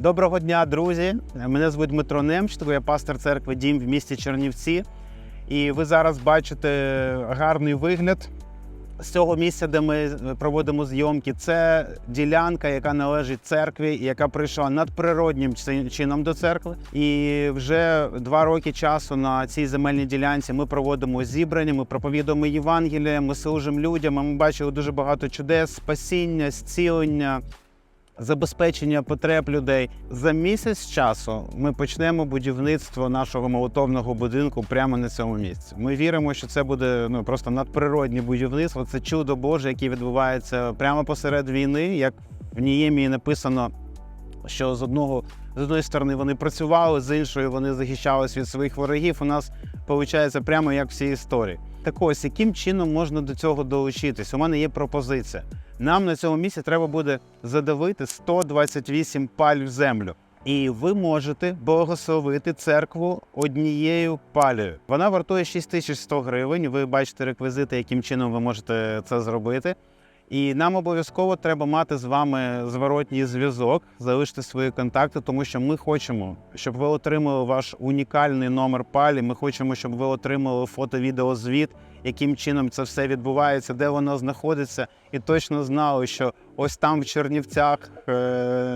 Доброго дня, друзі! Мене звуть Дмитро Немченко, я пастор церкви Дім в місті Чернівці. І ви зараз бачите гарний вигляд з цього місця, де ми проводимо зйомки. Це ділянка, яка належить церкві, яка прийшла надприроднім чи- чином до церкви. І вже два роки часу на цій земельній ділянці ми проводимо зібрання, ми проповідуємо Євангеліє, ми служимо людям. Ми бачили дуже багато чудес, спасіння, зцілення забезпечення потреб людей. За місяць часу ми почнемо будівництво нашого молотовного будинку прямо на цьому місці. Ми віримо, що це буде ну просто надприродне будівництво. Це чудо Боже, яке відбувається прямо посеред війни. Як в Ніємії написано, що з одного з одної сторони вони працювали, з іншої вони захищались від своїх ворогів. У нас виходить прямо як в цій історії. Так ось, яким чином можна до цього долучитись? У мене є пропозиція. Нам на цьому місці треба буде задавити 128 паль в землю. І ви можете благословити церкву однією палею. Вона вартує 6100 гривень. Ви бачите реквізити, яким чином ви можете це зробити. І нам обов'язково треба мати з вами зворотній зв'язок, залишити свої контакти, тому що ми хочемо, щоб ви отримали ваш унікальний номер палі. Ми хочемо, щоб ви отримали фото-відеозвіт, яким чином це все відбувається, де воно знаходиться, і точно знали, що ось там в Чернівцях, е,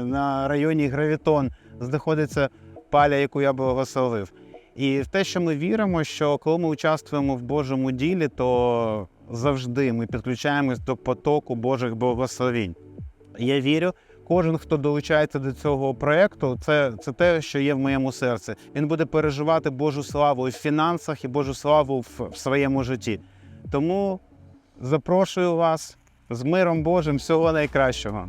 на районі Гравітон, знаходиться паля, яку я благословив. І в те, що ми віримо, що коли ми участвуємо в Божому ділі, то завжди ми підключаємось до потоку Божих благословінь. Я вірю, кожен, хто долучається до цього проєкту, це, це те, що є в моєму серці. Він буде переживати Божу славу і в фінансах, і Божу славу в, в своєму житті. Тому запрошую вас з миром Божим всього найкращого.